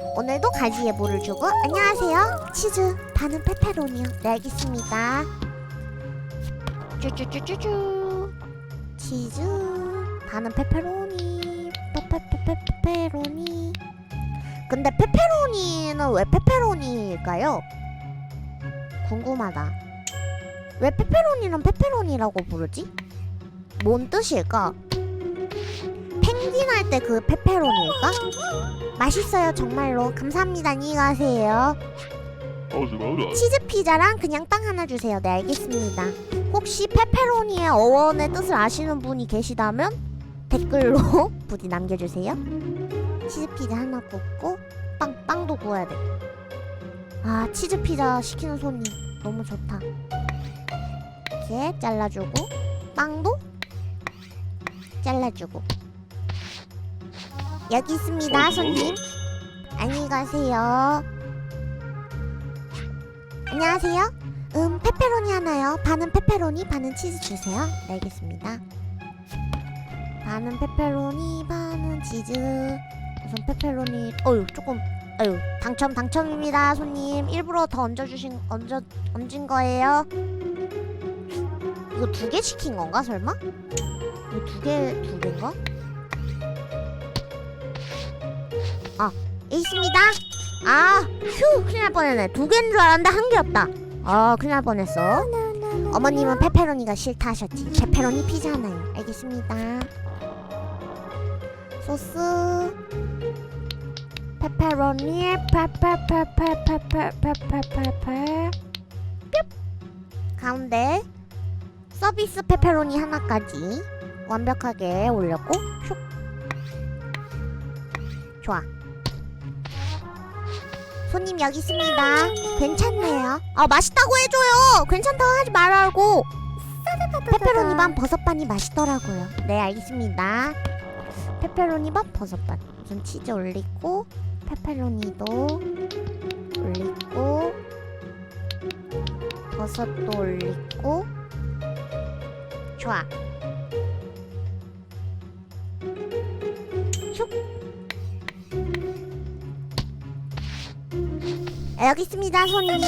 오늘도 가지에 물을 주고 안녕하세요 치즈 반은 페페로니요 네 알겠습니다 쭈쭈쭈쭈쭈 치즈 반은 페페로니 페페페페페로니 근데 페페로니는 왜 페페로니일까요? 궁금하다 왜 페페로니는 페페로니라고 부르지? 뭔 뜻일까? 펭귄 할 때 그 페페로니일까? 맛있어요 정말로. 감사합니다. 안녕히 가세요. 치즈 피자랑 그냥 빵 하나 주세요. 네 알겠습니다. 혹시 페페로니의 어원의 뜻을 아시는 분이 계시다면 댓글로 부디 남겨주세요. 치즈 피자 하나 굽고 빵 빵도 구워야 돼아 치즈 피자 시키는 손님 너무 좋다. 이렇게 잘라주고 빵도 잘라주고 여기 있습니다 손님. 안녕히 가세요. 안녕하세요. 음 페페로니 하나요? 반은 페페로니 반은 치즈 주세요. 네 알겠습니다. 반은 페페로니 반은 치즈. 우선 페페로니 어유 조금 아유 당첨 당첨입니다 손님. 일부러 더 얹어 주신 얹어 얹은 거예요. 이거 두 개 시킨 건가 설마? 이거 두 개 두 개인가? 아 있습니다. 아휴 큰일 날 뻔했네. 두 개인 줄 알았는데 한 개였다. 아 큰일 날 뻔했어. 어머님은 페페로니가 싫다 하셨지. 페페로니 피자 하나요. 알겠습니다. 소스. 페페로니 페페페페페페페페페 뿅 가운데 서비스 페페로니 하나까지 완벽하게 올렸고 슉 좋아 손님 여기 있습니다. 괜찮네요. 아 맛있다고 해줘요. 괜찮다고 하지 말라고. 페페로니 반 버섯 반이 맛있더라고요. 네 알겠습니다. 페페로니 반 버섯 반. 우선 치즈 올리고 페페로니도 올리고 버섯도 올리고. 좋아 여기 있습니다 손님.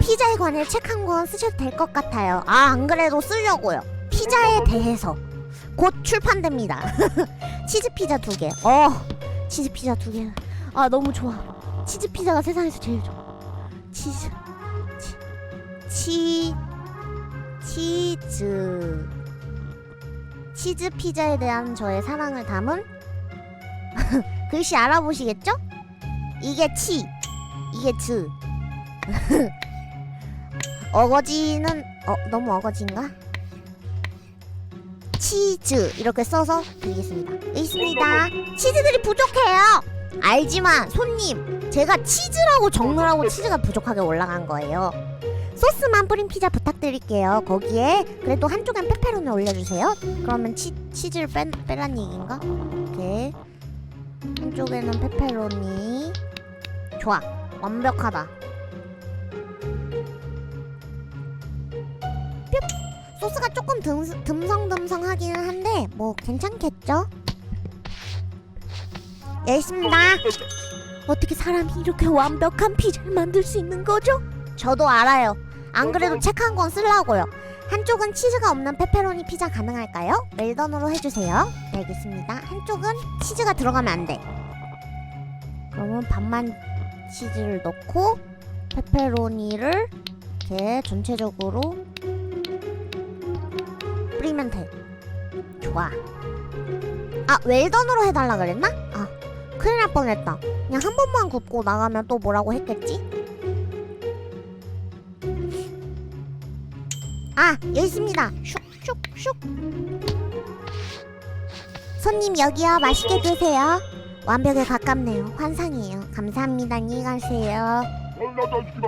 피자에 관해 책 한 권 쓰셔도 될 것 같아요. 아 안 그래도 쓰려고요. 피자에 대해서 곧 출판됩니다. 치즈 피자 두개. 어 치즈 피자 두개아 너무 좋아. 치즈 피자가 세상에서 제일 좋아. 치즈. 치, 치 치즈. 치즈 피자에 대한 저의 사랑을 담은 글씨 알아보시겠죠? 이게 치 이게 즈 어거지는 어 너무 어거지인가? 치즈 이렇게 써서 드리겠습니다. 있습니다. 치즈들이 부족해요. 알지만 손님 제가 치즈라고 적느라고 치즈가 부족하게 올라간 거예요. 소스만 뿌린 피자 부탁드릴게요. 거기에 그래도 한쪽엔 페페로니 올려주세요. 그러면 치, 치즈를 뺀, 빼란 얘기인가? 이렇게 한쪽에는 페페로니 좋아 완벽하다. 뿅 소스가 조금 듬, 듬성듬성하기는 한데 뭐 괜찮겠죠? 있습니다. 어떻게 사람이 이렇게 완벽한 피자를 만들 수 있는 거죠? 저도 알아요. 안 그래도 책 한 권 쓰려고요. 한쪽은 치즈가 없는 페페로니 피자 가능할까요? 웰던으로 해주세요. 네 알겠습니다. 한쪽은 치즈가 들어가면 안 돼. 그러면 반만 치즈를 넣고 페페로니를 이렇게 전체적으로 뿌리면 돼. 좋아. 아 웰던으로 해달라 그랬나? 아 큰일 날 뻔했다. 그냥 한 번만 굽고 나가면 또 뭐라고 했겠지? 아 여기 있습니다. 슉슉슉. 손님 여기요. 맛있게 드세요. 완벽에 가깝네요. 환상이에요. 감사합니다. 안녕히 가세요.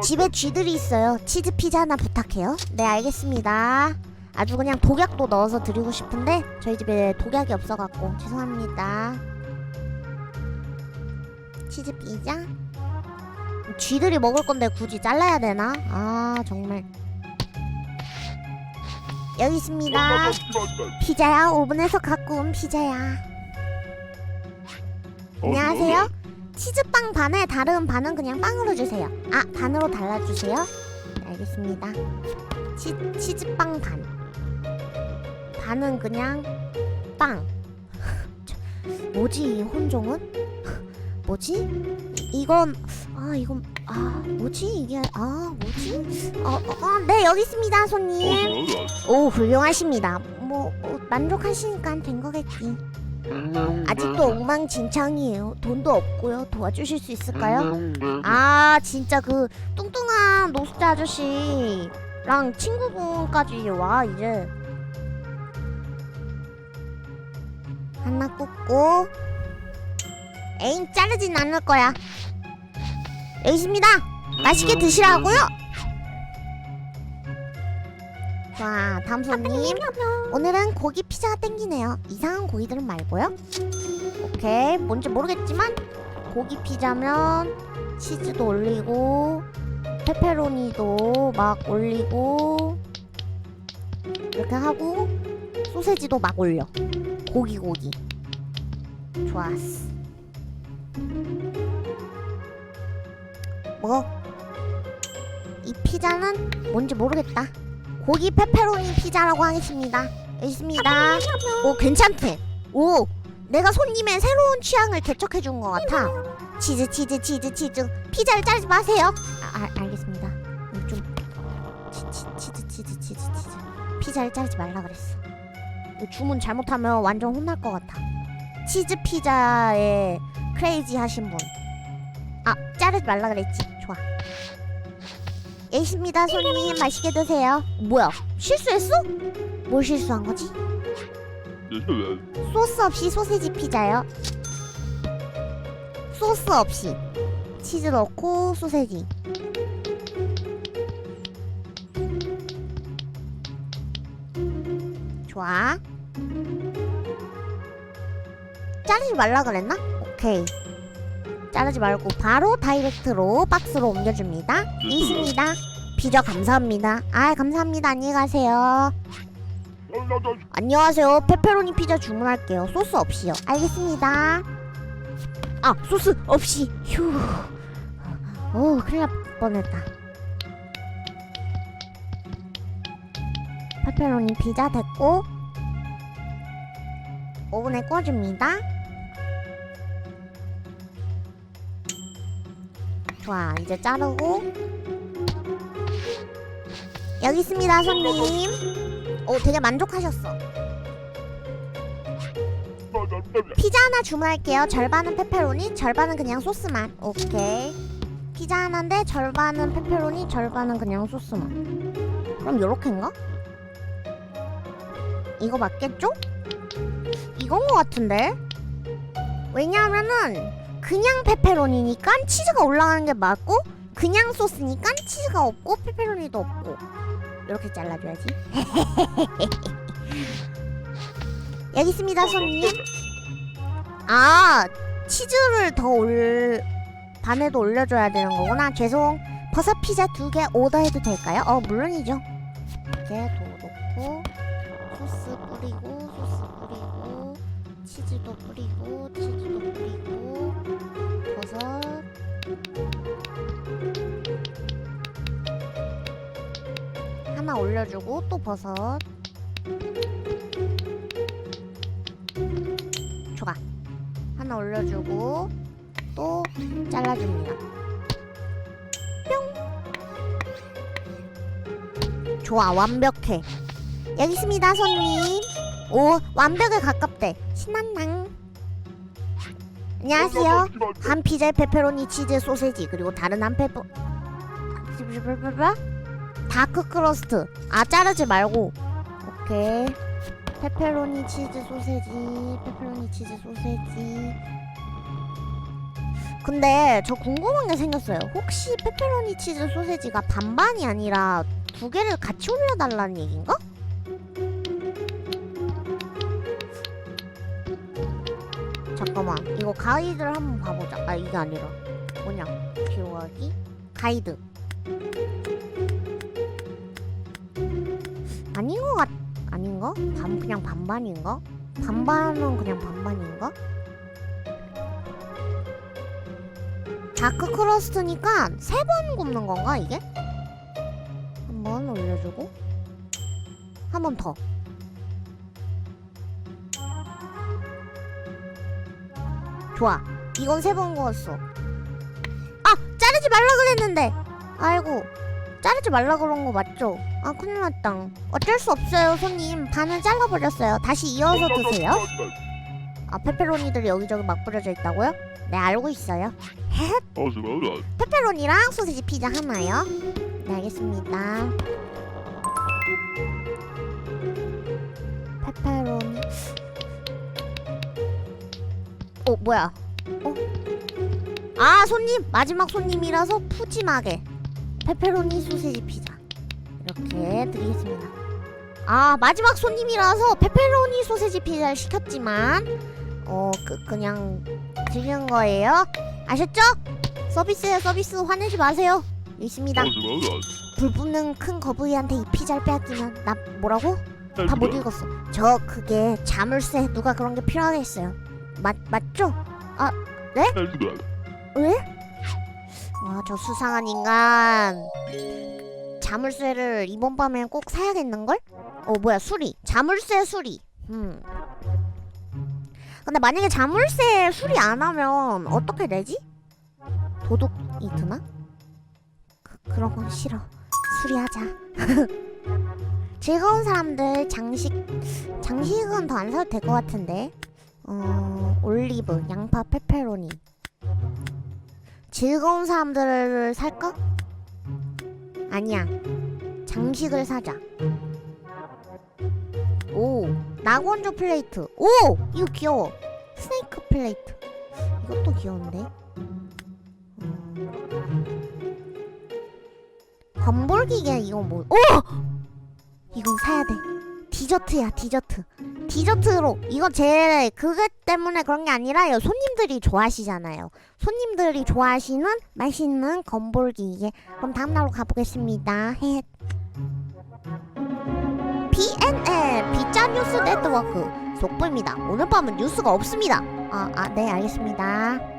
집에 쥐들이 있어요. 치즈 피자 하나 부탁해요. 네, 알겠습니다. 아주 그냥 독약도 넣어서 드리고 싶은데 저희 집에 독약이 없어갖고 죄송합니다. 치즈 피자? 쥐들이 먹을 건데 굳이 잘라야 되나? 아 정말. 여기 있습니다. 피자야 오븐에서 갖고 온 피자야. 안녕하세요. 치즈빵 반에 다른 반은 그냥 빵으로 주세요. 아 반으로 달라주세요. 네, 알겠습니다. 치 치즈빵 반. 반은 그냥 빵. 저, 뭐지 이 혼종은? 뭐지? 이- 이건 아 이건 아 뭐지 이게 아 뭐지? 어네 여기 있습니다 손님. 오 훌륭하십니다. 뭐 어, 만족하시니까 된 거겠지. 아직도 엉망진창이에요. 돈도 없고요. 도와주실 수 있을까요? 아 진짜 그 뚱뚱한 노숙자 아저씨랑 친구분까지 와 이제. 하나 꽂고. 에잉 자르진 않을 거야. 여기 있습니다. 맛있게 드시라고요 자 다음 손님. 오늘은 고기 피자가 땡기네요. 이상한 고기들은 말고요. 오케이. 뭔지 모르겠지만 고기 피자면 치즈도 올리고 페페로니도 막 올리고 이렇게 하고 소세지도 막 올려. 고기 고기. 좋았어. 뭐? 이 피자는 뭔지 모르겠다 고기 페페로니 피자라고 하겠습니다. 있습니다. 오 괜찮대. 오 내가 손님의 새로운 취향을 개척해 준 것 같아. 치즈 치즈 치즈 치즈. 피자를 자르지 마세요. 아, 아 알겠습니다. 이거 좀. 치, 치, 치즈 치즈 치즈 치즈. 피자를 자르지 말라 그랬어. 주문 잘못하면 완전 혼날 것 같아. 치즈 피자에 크레이지 하신 분 아 자르지 말라 그랬지 있습니다 손님 맛있게 드세요 뭐야 실수했어? 뭘 실수한 거지? 소스 없이 소세지 피자요. 소스 없이 치즈 넣고 소세지. 좋아. 자르지 말라 그랬나? 오케이. 자르지 말고 바로 다이렉트로 박스로 옮겨줍니다. 있습니다. 피자 감사합니다. 아 감사합니다. 안녕히 가세요. 안녕하세요. 페페로니 피자 주문할게요. 소스 없이요. 알겠습니다. 아, 소스 없이. 휴. 오, 큰일 날 뻔했다. 페페로니 피자 됐고 오븐에 구워줍니다. 좋아, 이제 자르고 여기 있습니다, 손님. 오, 되게 만족하셨어. 피자 하나 주문할게요. 절반은 페페로니, 절반은 그냥 소스만. 오케이. 피자 하나인데 절반은 페페로니, 절반은 그냥 소스만. 그럼 요렇게인가? 이거 맞겠죠? 이건 것 같은데? 왜냐하면은 그냥 페페로니니까 치즈가 올라가는 게 맞고 그냥 소스니까 치즈가 없고 페페로니도 없고 이렇게 잘라줘야지. 여기 있습니다, 손님. 아, 치즈를 더 올, 반에도 올려줘야 되는 거구나. 죄송. 버섯 피자 두 개 오더해도 될까요? 어, 물론이죠. 이렇게 도 넣고, 소스 뿌리고, 소스 뿌리고, 치즈도 뿌리고, 치즈도 뿌리고, 버섯. 하나 올려주고, 또 버섯. 좋아. 하나 올려주고 또 잘라줍니다. 뿅. 좋아, 완벽해. 여기 있습니다, 손님. 오, 완벽에 가깝대. 신난당. 안녕하세요. 한 피자에 페페로니, 치즈, 소세지 그리고 다른 한 페퍼 다크 크러스트. 아 자르지 말고. 오케이. 페페로니 치즈 소세지 페페로니 치즈 소세지 근데 저 궁금한 게 생겼어요 혹시 페페로니 치즈 소세지가 반반이 아니라 두 개를 같이 올려달라는 얘긴가? 잠깐만 이거 가이드를 한번 봐보자 아 이게 아니라 뭐냐 기호하기 가이드 아닌 것 같... 아닌가? 반 그냥 반반인가? 반반은 그냥 반반인가? 다크 크러스트니까 세 번 굽는 건가 이게? 한 번 올려주고 한 번 더. 좋아. 이건 세 번 구웠어. 아 자르지 말라 그랬는데. 아이고 자르지 말라 그런 거 맞죠? 아 큰일 났다. 어쩔 수 없어요 손님. 반은 잘라버렸어요. 다시 이어서 드세요. 아 페페로니들이 여기저기 막 뿌려져 있다고요? 네 알고 있어요. 페페로니랑 소세지 피자 하나요. 네 알겠습니다. 페페로니. 어 뭐야? 어? 아 손님 마지막 손님이라서 푸짐하게 페페로니 소세지 피자 이렇게 드리겠습니다. 아 마지막 손님이라서 페페로니 소세지 피자를 시켰지만 어 그 그냥 드리는 거예요. 아셨죠? 서비스예요 서비스 화내지 마세요. 있습니다. 불 붙는 큰 거북이한테 이 피자를 빼앗기면 나 뭐라고? 다 못 읽었어. 저 그게 자물쇠 누가 그런 게 필요하겠어요. 맞 맞죠? 왜? 와, 저 수상한 인간. 자물쇠를 이번 밤엔 꼭 사야겠는걸? 어, 뭐야, 수리. 자물쇠 수리. 음. 근데 만약에 자물쇠 수리 안 하면 어떻게 되지? 도둑이 드나? 그, 그런 건 싫어. 수리하자. 즐거운 사람들 장식 장식은 더 안 사도 될 것 같은데. 어, 올리브, 양파, 페페로니. 즐거운 사람들을 살까? 아니야. 장식을 사자. 오, 낙원조 플레이트. 오, 이거 귀여워. 스네이크 플레이트. 이것도 귀여운데. 음. 건볼기계 이거 뭐? 오, 이건 사야 돼. 디저트야, 디저트. 디저트로 이거 제 그것 때문에 그런 게 아니라요. 손님들이 좋아하시잖아요. 손님들이 좋아하시는 맛있는 건볼기 이게 그럼 다음 날로 가보겠습니다. 헷. BNN 비짜 뉴스 네트워크 속보입니다. 오늘 밤은 뉴스가 없습니다. 아, 아, 네, 알겠습니다.